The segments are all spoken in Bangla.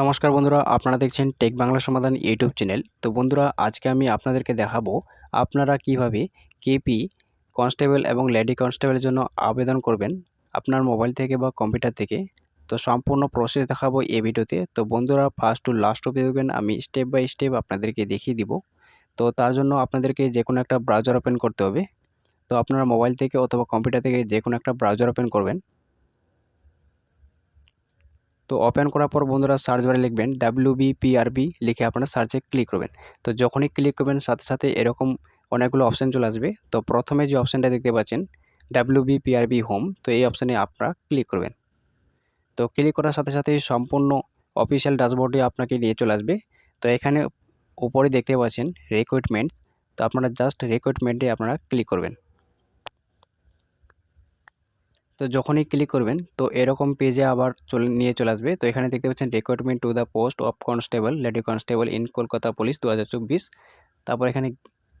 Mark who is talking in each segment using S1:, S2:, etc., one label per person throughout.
S1: নমস্কার বন্ধুরা, আপনারা দেখছেন টেক বাংলা সমাধান ইউটিউব চ্যানেল। তো বন্ধুরা, আজকে আমি আপনাদেরকে দেখাবো আপনারা কীভাবে কেপি কনস্টেবল এবং লেডি কনস্টেবলের জন্য আবেদন করবেন আপনার মোবাইল থেকে বা কম্পিউটার থেকে। তো সম্পূর্ণ প্রসেস দেখাবো এই ভিডিওতে। তো বন্ধুরা ফার্স্ট টু লাস্ট অব্দি দেখবেন, আমি স্টেপ বাই স্টেপ আপনাদেরকে দেখিয়ে দিব। তো তার জন্য আপনাদেরকে যে কোনো একটা ব্রাউজার ওপেন করতে হবে। তো আপনারা মোবাইল থেকে অথবা কম্পিউটার থেকে যে কোনো একটা ব্রাউজার ওপেন করবেন। তো ওপেন করার পর বন্ধুরা সার্চ বারে লিখবেন ডাব্লিউ বিপিআরবি লিখে আপনারা সার্চে ক্লিক করবেন। তো যখনই ক্লিক করবেন, সাথে সাথে এরকম অনেকগুলো অপশান চলে আসবে। তো প্রথমে যে অপশানটা দেখতে পাচ্ছেন ডাব্লিউ বিপিআরবি হোম তো এই অপশানে আপনারা ক্লিক করবেন। তো ক্লিক করার সাথে সাথে সম্পূর্ণ অফিসিয়াল ড্যাশবোর্ডে আপনাকে নিয়ে চলে আসবে। তো এখানে উপরে দেখতে পাচ্ছেন রিক্রুটমেন্ট তো আপনারা জাস্ট রিক্রুটমেন্টে আপনারা ক্লিক করবেন। তো যখনই ক্লিক করবেন, তো এরকম পেজে আবার চলে, নিয়ে চলে আসবে। তো এখানে দেখতে পাচ্ছেন recruitment to the post of constable lady constable in Kolkata police দু হাজার চব্বিশ। তারপর এখানে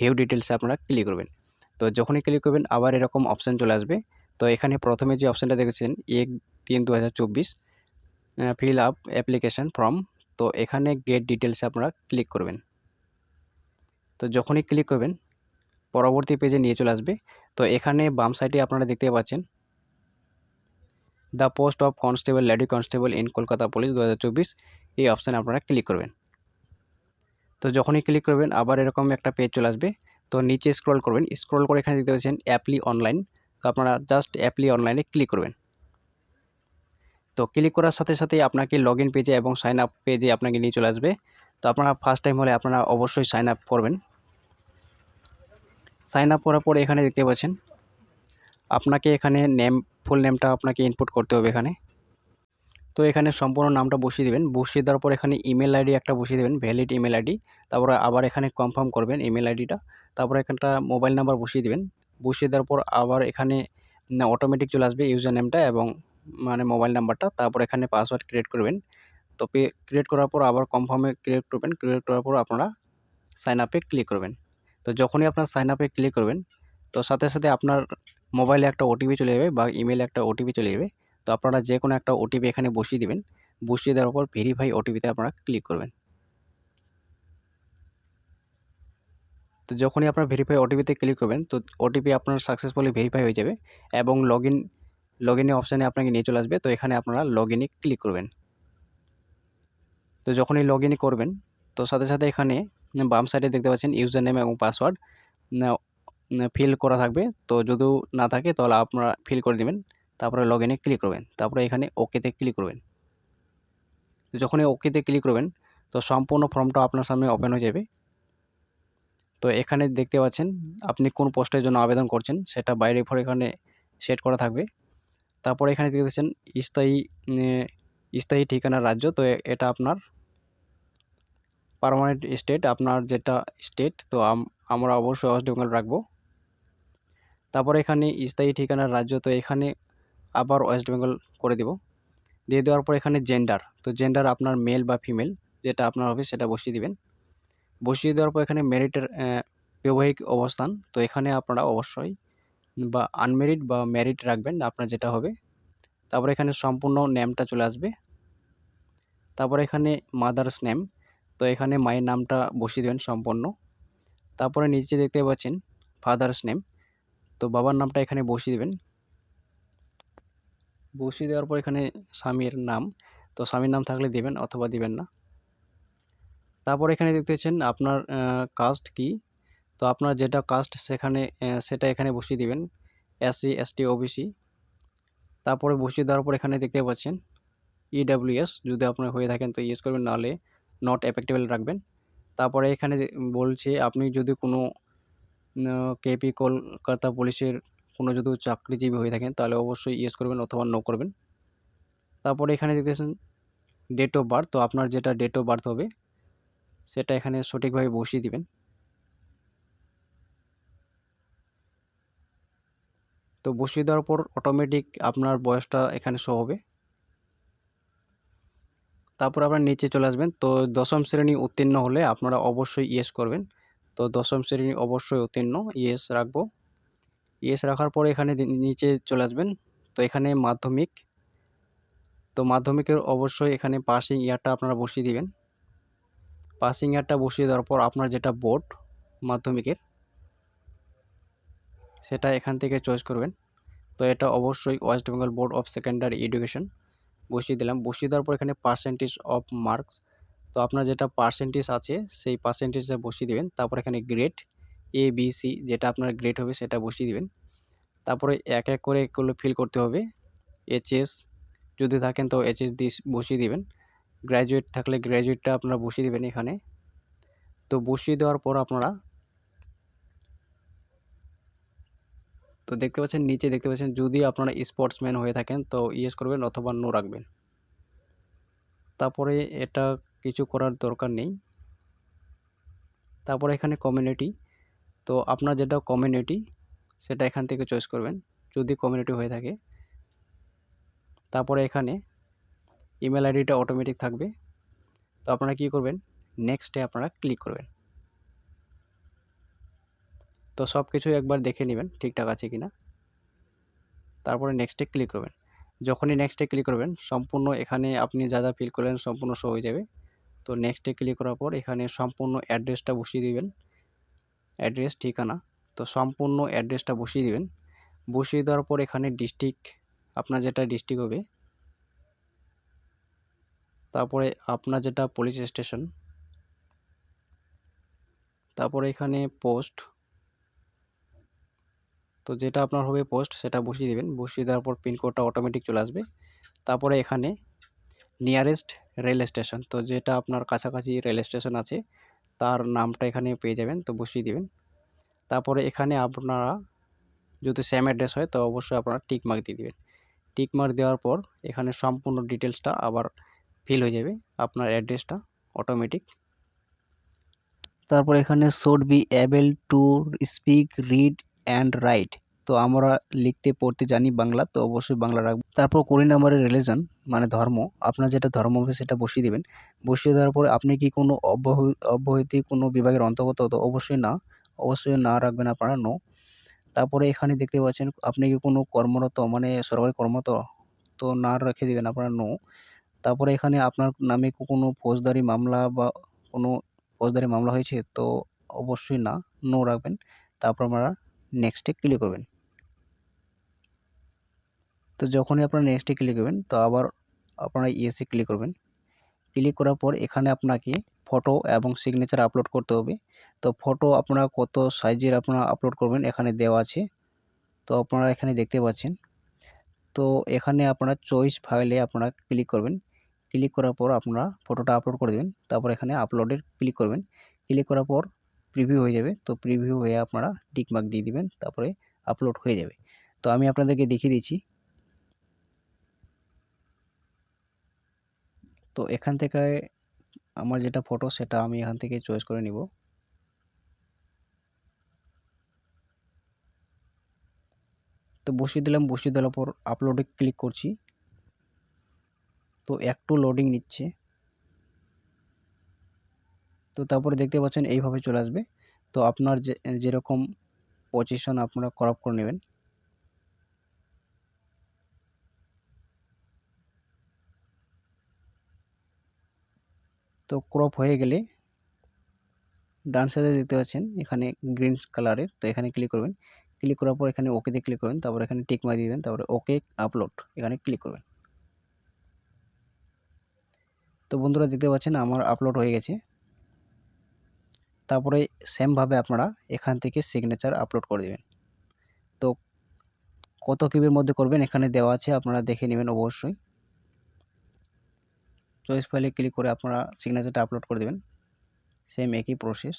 S1: ভিউ ডিটেলসে আপনারা ক্লিক করবেন। তো যখনই ক্লিক করবেন, আবার এরকম অপশান চলে আসবে। তো এখানে প্রথমে যে অপশানটা দেখেছেন, এক তিন দু ফিল আপ অ্যাপ্লিকেশান ফর্ম তো এখানে গেট ডিটেলসে আপনারা ক্লিক করবেন। তো যখনই ক্লিক করবেন, পরবর্তী পেজে নিয়ে চলে আসবে। তো এখানে বাম সাইডে আপনারা দেখতে পাচ্ছেন the post of constable lady constable in Kolkata police দু হাজার চব্বিশ। এই অপশানে আপনারা ক্লিক করবেন। তো যখনই ক্লিক করবেন, আবার এরকম একটা পেজ চলে আসবে। তো নিচে স্ক্রল করবেন। স্ক্রল করে এখানে দেখতে পাচ্ছেন অ্যাপলি অনলাইন। তো আপনারা জাস্ট অ্যাপলি অনলাইনে ক্লিক করবেন। তো ক্লিক করার সাথে সাথে আপনাকে লগ ইন পেজে এবং সাইন আপ পেজে আপনাকে নিয়ে চলে আসবে। তো আপনারা ফার্স্ট টাইম হলে আপনারা অবশ্যই সাইন আপ করবেন। সাইন আপ করার পরে এখানে দেখতে পাচ্ছেন, আপনাকে এখানে নেম ফুল নেমটা আপনাকে ইনপুট করতে হবে এখানে। তো এখানে সম্পূর্ণ নামটা বসিয়ে দেবেন। বসিয়ে দেওয়ার পর এখানে ইমেল আইডি একটা বসিয়ে দেবেন ভ্যালিড ইমেল আইডি তারপরে আবার এখানে কনফার্ম করবেন ইমেল আইডিটা তারপরে এখানটা মোবাইল নাম্বার বসিয়ে দেবেন। বসিয়ে দেওয়ার পর আবার এখানে অটোমেটিক চলে আসবে ইউজার নেমটা এবং মানে মোবাইল নাম্বারটা তারপর এখানে পাসওয়ার্ড ক্রিয়েট করবেন। তো ক্রিয়েট করার পর আবার কনফার্মে ক্রিয়েট করবেন। ক্রিয়েট করার পর আপনারা সাইন আপে ক্লিক করবেন। তো যখনই আপনার সাইন আপে ক্লিক করবেন, তো সাথে সাথে আপনার মোবাইলে একটা ওটিপি চলে যাবে বা ইমেলে একটা ওটিপি চলে যাবে। তো আপনারা যে কোনো একটা ওটিপি এখানে বসিয়ে দেবেন। বসিয়ে দেওয়ার পর ভেরিফাই ওটিপিতে আপনারা ক্লিক করবেন। তো যখনই আপনার ভেরিফাই ওটিপিতে ক্লিক করবেন, তো ওটিপি আপনার সাকসেসফুলি ভেরিফাই হয়ে যাবে এবং লগ ইন লগ ইনে অপশানে আপনাকে নিয়ে চলে আসবে। তো এখানে আপনারা লগ ইনে ক্লিক করবেন। তো যখনই লগ ইন করবেন, তো সাথে সাথে এখানে বাম সাইডে দেখতে পাচ্ছেন ইউজার নেম এবং পাসওয়ার্ড ফিল করা থাকবে। তো যদিও না থাকে তাহলে আপনারা ফিল করে দেবেন তারপরে লগ ইনে ক্লিক করবেন। তারপরে এখানে ওকেতে ক্লিক করবেন। যখনই ওকেতে ক্লিক করবেন, তো সম্পূর্ণ ফর্মটা আপনার সামনে ওপেন হয়ে যাবে। তো এখানে দেখতে পাচ্ছেন, আপনি কোন পোস্টের জন্য আবেদন করছেন, সেটা বাইরে ফর এখানে সেট করা থাকবে। তারপরে এখানে দেখতে পাচ্ছেন, স্থায়ী স্থায়ী ঠিকানার রাজ্য। তো এটা আপনার পারমানেন্ট স্টেট আপনার যেটা স্টেট তো আমরা অবশ্যই ওয়েস্ট বেঙ্গল রাখব। তারপরে এখানে স্থায়ী ঠিকানার রাজ্য, তো এখানে আবার ওয়েস্ট বেঙ্গল করে দেব। দিয়ে দেওয়ার পর এখানে জেন্ডার তো জেন্ডার আপনার মেল বা ফিমেল যেটা আপনার হবে সেটা বসিয়ে দিবেন। বসিয়ে দেওয়ার পর এখানে মেরিটের বৈবাহিক অবস্থান, তো এখানে আপনারা অবশ্যই বা আনমেরিড বা ম্যারিড রাখবেন, আপনার যেটা হবে। তারপরে এখানে সম্পূর্ণ নেমটা চলে আসবে। তারপরে এখানে মাদার্স নেম তো এখানে মায়ের নামটা বসিয়ে দেবেন সম্পূর্ণ। তারপরে নিচে দেখতে পাচ্ছেন ফাদার্স নেম তো বাবার নামটা এখানে বসিয়ে দেবেন। বসিয়ে দেওয়ার পর এখানে স্বামীর নাম। তো স্বামীর নাম থাকলে দেবেন অথবা দিবেন না। তারপর এখানে দেখতে পাচ্ছেন আপনার কাস্ট কি? তো আপনার যেটা কাস্ট সেখানে সেটা এখানে বসিয়ে দিবেন। এসসি এসটি ওবিসি তারপরে বসিয়ে দেওয়ার পর এখানে দেখতে পাচ্ছেন ইডাব্লিউএস যদি আপনার হয়ে থাকেন তো ইউজ করবেন, নাহলে নট এফেক্টেবল রাখবেন। তারপরে এখানে বলছে, আপনি যদি কোনো কেপি কলকাতা পুলিশের কোনো যদি চাকরিজীবী হয়ে থাকেন, তাহলে অবশ্যই ইয়েস করবেন অথবা নো করবেন। তারপরে এখানে দেখতেছেন ডেট অফ বার্থ তো আপনার যেটা ডেট অফ বার্থ হবে, সেটা এখানে সঠিকভাবে বসিয়ে দিবেন। তো বসিয়ে দেওয়ার পর অটোমেটিক আপনার বয়সটা এখানে শো হবে। তারপর আপনার নিচে চলে আসবেন, তো দশম শ্রেণি উত্তীর্ণ হলে আপনারা অবশ্যই ইয়েস করবেন। তো দশম শ্রেণি অবশ্যই উত্তীর্ণ ইএস রাখব। ইএস রাখার পরে এখানে নিচে চলে আসবেন। তো এখানে মাধ্যমিক। তো মাধ্যমিকের অবশ্যই এখানে পাসিং ইয়ারটা আপনারা বসিয়ে দিবেন। পাসিং ইয়ারটা বসিয়ে দেওয়ার পর আপনার যেটা বোর্ড মাধ্যমিকের, সেটা এখান থেকে চয়েস করবেন। তো এটা অবশ্যই West Bengal board of secondary education বসিয়ে দিলাম। বসিয়ে দেওয়ার পর এখানে পার্সেন্টেজ অফ মার্কস তো আপনার যেটা পার্সেন্টেজ আছে, সেই পার্সেন্টেজটা বসিয়ে দেবেন। তারপর এখানে গ্রেড এ বি সি যেটা আপনার গ্রেড হবে সেটা বসিয়ে দেবেন। তারপরে এক এক করে এগুলো ফিল করতে হবে। এইচএস যদি থাকেন তো এইচএস দিয়ে বসিয়ে দেবেন। গ্র্যাজুয়েট থাকলে গ্র্যাজুয়েটটা আপনারা বসিয়ে দেবেন এখানে। তো বসিয়ে দেওয়ার পর আপনারা তো দেখতে পাচ্ছেন নিচে দেখতে পাচ্ছেন যদি আপনারা স্পোর্টসম্যান হয়ে থাকেন তো ইয়েস করবেন অথবা নো রাখবেন। তারপরে এটা কিছু করার দরকার নেই। তারপরে এখানে কমিউনিটি তো আপনার যেটা কমিউনিটি সেটা এখান থেকে চয়েস করবেন, যদি কমিউনিটি হয়ে থাকে। তারপরে এখানে ইমেল আইডিটা অটোমেটিক থাকবে। তো আপনারা কি করবেন? নেক্সটে আপনারা ক্লিক করবেন। তো সব কিছু একবার দেখে নেবেন ঠিকঠাক আছে কি না তারপরে নেক্সটে ক্লিক করবেন। যখনই নেক্সটে ক্লিক করবেন, সম্পূর্ণ এখানে আপনি যা যা ফিল করলেন সম্পূর্ণ শো হয়ে যাবে। তো নেক্সটে ক্লিক করার পর এখানে সম্পূর্ণ অ্যাড্রেসটা বসিয়ে দিবেন। অ্যাড্রেস ঠিকানা, তো সম্পূর্ণ অ্যাড্রেসটা বসিয়ে দিবেন। বসিয়ে দেওয়ার পর এখানে ডিস্ট্রিক্ট আপনার যেটা ডিস্ট্রিক্ট হবে, তারপরে আপনার যেটা পুলিশ স্টেশন তারপরে এখানে পোস্ট তো যেটা আপনার হবে পোস্ট সেটা বসিয়ে দেবেন। বসিয়ে দেওয়ার পর পিনকোডটা অটোমেটিক চলে আসবে। তারপরে এখানে নিয়ারেস্ট রেল স্টেশন তো যেটা আপনার কাছাকাছি রেল স্টেশন আছে, তার নামটা এখানে পেয়ে যাবেন, তো বসিয়ে দেবেন। তারপরে এখানে আপনারা যদি সেম অ্যাড্রেস হয়, তো অবশ্যই আপনারা টিক মার্ক দিয়ে দেবেন। টিক মার্ক দেওয়ার পর এখানে সম্পূর্ণ ডিটেলসটা আবার ফিল হয়ে যাবে, আপনার অ্যাড্রেসটা অটোমেটিক তারপর এখানে should be able to speak read and write তো আমরা লিখতে, পড়তে জানি বাংলা, তো অবশ্যই বাংলা রাখব। তারপর কুড়ি নম্বরের রিলিজন মানে ধর্ম, আপনার যেটা ধর্ম হবে সেটা বসিয়ে দেবেন। বসিয়ে দেওয়ার পরে আপনি কি কোনো অব্যাহ অব্যাহতি কোনো বিভাগের অন্তর্গত, তো অবশ্যই না অবশ্যই না রাখবেন আপনারা নো তারপরে এখানে দেখতে পাচ্ছেন, আপনি কি কোনো কর্মরত মানে সরকারি কর্মরত, তো না রেখে দেবেন আপনারা নো তারপরে এখানে আপনার নামে কোনো ফৌজদারি মামলা বা কোনো ফৌজদারি মামলা হয়েছে, তো অবশ্যই না নো রাখবেন। তারপর আপনারা নেক্সটে ক্লিক করবেন। তো যখনই আপনারা নেক্সটে ক্লিক করবেন, তো আবার আপনারা ইয়েসে ক্লিক করবেন। ক্লিক করার পর এখানে আপনাকে ফটো এবং সিগনেচার আপলোড করতে হবে। তো ফটো আপনারা কত সাইজের আপনারা আপলোড করবেন এখানে দেওয়া আছে। তো আপনারা এখানে দেখতে পাচ্ছেন। তো এখানে আপনারা চয়েস ফাইলে আপনারা ক্লিক করবেন। ক্লিক করার পর আপনারা ফটোটা আপলোড করে দেবেন। তারপর এখানে আপলোডের ক্লিক করবেন। ক্লিক করার পর প্রিভিউ হয়ে যাবে। তো প্রিভিউ হয়ে আপনারা টিকমার্ক দিয়ে দিবেন। তারপরে আপলোড হয়ে যাবে। তো আমি আপনাদেরকে দেখিয়ে দিচ্ছি। তো এখান থেকে আমার যেটা ফটো সেটা আমি এখান থেকে চয়েস করে নিব। তো বসিয়ে দিলাম, বসিয়ে দেওয়ার পর আপলোডে ক্লিক করছি। তো একটু লোডিং নিচ্ছে। তো তারপরে দেখতে পাচ্ছেন এইভাবে চলে আসবে। তো আপনার যে, যেরকম পজিশন আপনারা ক্রপ করে নেবেন তো ক্রপ হয়ে গেলে ডান সাইডে দেখতে পাচ্ছেন, এখানে গ্রিন কালারের তো এখানে ক্লিক করবেন। ক্লিক করার পর এখানে ওকেতে ক্লিক করবেন, তারপর এখানে টিক মারি দিবেন, তারপরে ওকে আপলোড এখানে ক্লিক করবেন। তো বন্ধুরা দেখতে পাচ্ছেন, আমার আপলোড হয়ে গেছে। তারপরে সেমভাবে আপনারা এখান থেকে সিগনেচার আপলোড করে দেবেন। তো কত কিবির মধ্যে করবেন, এখানে দেওয়া আছে, আপনারা দেখে নেবেন অবশ্যই। চয়েস ফাইলে ক্লিক করে আপনারা সিগনেচারটা আপলোড করে দেবেন। সেম একই প্রসেস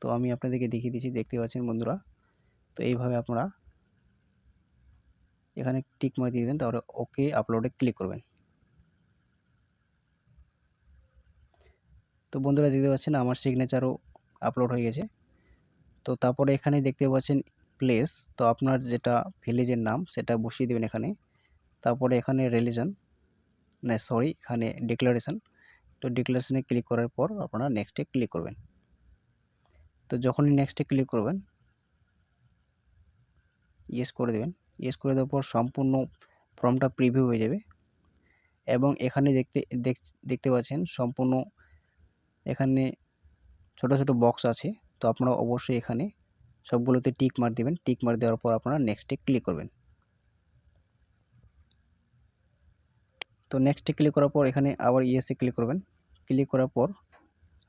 S1: তো আমি আপনাদেরকে দেখিয়ে দিচ্ছি, দেখতে পাচ্ছেন বন্ধুরা? তো এইভাবে আপনারা এখানে টিক মারি দিয়ে দেবেন তারপরে ওকে আপলোডে ক্লিক করবেন। তো বন্ধুরা দেখতে পাচ্ছেন, আমার সিগনেচারও আপলোড হয়ে গেছে। তো তারপরে এখানে দেখতে পাচ্ছেন প্লেস তো আপনার যেটা ভিলেজের নাম, সেটা বসিয়ে দেবেন এখানে। তারপরে এখানে রিলিজন না সরি এখানে ডিক্লারেশন তো ডিক্লারেশনে ক্লিক করার পর আপনারা নেক্সটে ক্লিক করবেন। তো যখনই নেক্সটে ক্লিক করবেন ইয়েস করে দেবেন। ইয়েস করে দেওয়ার পর সম্পূর্ণ ফর্মটা প্রিভিউ হয়ে যাবে। এবং এখানে দেখতে দেখতে পাচ্ছেন সম্পূর্ণ এখানে ছোট ছোট বক্স আছে। তো আপনারা অবশ্যই এখানে সবগুলোতে টিক মার দেবেন। টিক মার দেওয়ার পর আপনারা নেক্সটে ক্লিক করবেন। তো নেক্সটে ক্লিক করার পর এখানে আবার ইয়েসে ক্লিক করবেন। ক্লিক করার পর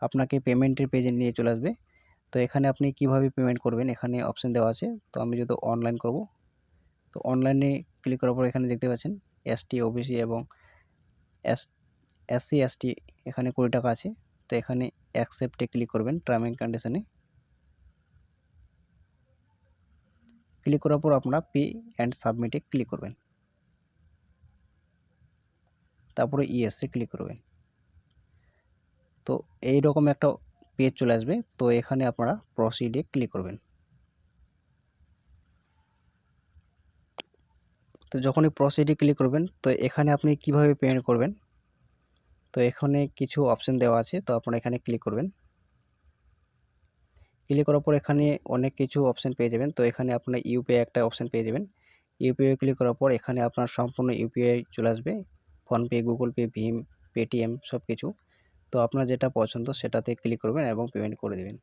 S1: আপনাকে পেমেন্টের পেজে নিয়ে চলে আসবে। তো এখানে আপনি কীভাবে পেমেন্ট করবেন? এখানে অপশান দেওয়া আছে। তো আমি যদি অনলাইন করব, তো অনলাইনে ক্লিক করার পর এখানে দেখতে পাচ্ছেন এসটি ওবিসি এবং এস এসসি এসটি এখানে কুড়ি টাকা আছে। তো এখানে অ্যাকসেপ্টে ক্লিক করবেন টার্ম অ্যান্ড কন্ডিশনে ক্লিক করার পর আপনারা পে অ্যান্ড সাবমিটে ক্লিক করবেন। তারপরে ইএসএ ক্লিক করবেন। তো এই রকম একটা পেজ চলে আসবে। তো এখানে আপনারা প্রসিডে ক্লিক করবেন। তো যখনই প্রসিডে ক্লিক করবেন, তো এখানে আপনি কীভাবে পেমেন্ট করবেন? তো এখানে কিছু অপশন দেওয়া আছে, তো আপনারা এখানে ক্লিক করবেন। ক্লিক করার পর এখানে অনেক কিছু অপশন পেয়ে যাবেন। তো এখানে আপনার ইউপিআই একটা অপশন পেয়ে যাবেন। ইউপিআই ক্লিক করার পর এখানে আপনার সম্পূর্ণ ইউপিআই চলে আসবে। ফোনপে গুগল পে, ভীম, পেটিএম সব কিছু তো আপনার যেটা পছন্দ সেটাতে ক্লিক করবেন এবং পেমেন্ট করে দেবেন।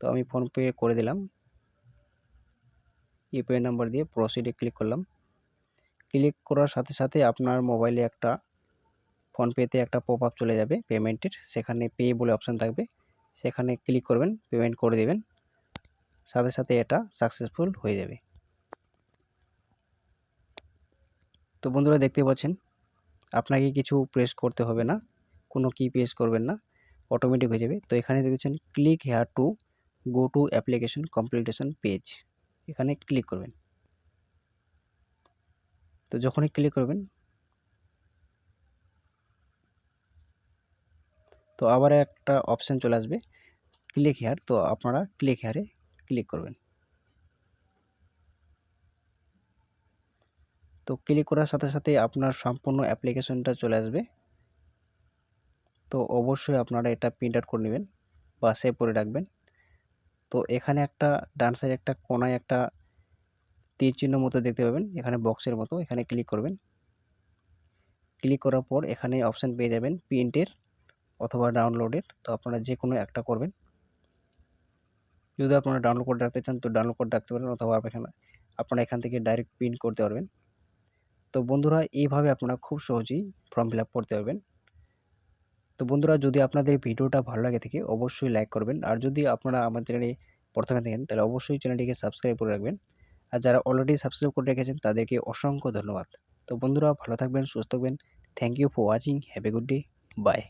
S1: তো আমি ফোনপে করে দিলাম। ইউপিআই নাম্বার দিয়ে প্রসিডে ক্লিক করলাম। ক্লিক করার সাথে সাথে আপনার মোবাইলে একটা ফোনপেতে একটা পপ আপ চলে যাবে পেমেন্টের। সেখানে পে বলে অপশান থাকবে। সেখানে ক্লিক করবেন, পেমেন্ট করে দেবেন। সাথে সাথে এটা সাকসেসফুল হয়ে যাবে। তো বন্ধুরা দেখতে পাচ্ছেন আপনাকে কিছু প্রেস করতে হবে না, কোনো কি প্রেস করবেন না অটোমেটিক হয়ে যাবে। তো এখানে দেখেছেন click here to go to application completion page এখানে ক্লিক করবেন। তো যখনই ক্লিক করবেন, তো আবার একটা অপশান চলে আসবে ক্লিক হেয়ার তো আপনারা ক্লিক হেয়ারে ক্লিক করবেন। তো ক্লিক করার সাথে সাথে আপনার সম্পূর্ণ অ্যাপ্লিকেশনটা চলে আসবে। তো অবশ্যই আপনারা এটা প্রিন্ট আউট করে নেবেন বা সেভ করে রাখবেন। তো এখানে একটা ডান সাইডে একটা কোনায় একটা তীর চিহ্ন মতো দেখতে পাবেন, এখানে বক্সের মতো, এখানে ক্লিক করবেন। ক্লিক করার পর এখানে অপশান পেয়ে যাবেন প্রিন্টের অথবা ডাউনলোডের তো আপনারা যে কোনো একটা করবেন। যদি আপনারা ডাউনলোড করে রাখতে চান তো ডাউনলোড করে রাখতে পারেন অথবা এখানে আপনারা এখান থেকে ডাইরেক্ট প্রিন্ট করতে পারবেন। তো বন্ধুরা, এইভাবে আপনারা খুব সহজেই ফর্ম ফিল করতে পারবেন। তো বন্ধুরা, যদি আপনাদের ভিডিওটা ভালো লাগে থাকে, অবশ্যই লাইক করবেন। আর যদি আপনারা আমার চ্যানেলে প্রথমে দেখেন, তাহলে অবশ্যই চ্যানেলটিকে সাবস্ক্রাইব করে রাখবেন। আর যারা অলরেডি সাবস্ক্রাইব করে রেখেছেন, তাদেরকে অসংখ্য ধন্যবাদ। তো বন্ধুরা, ভালো থাকবেন, সুস্থ থাকবেন। Thank you for watching have a good day bye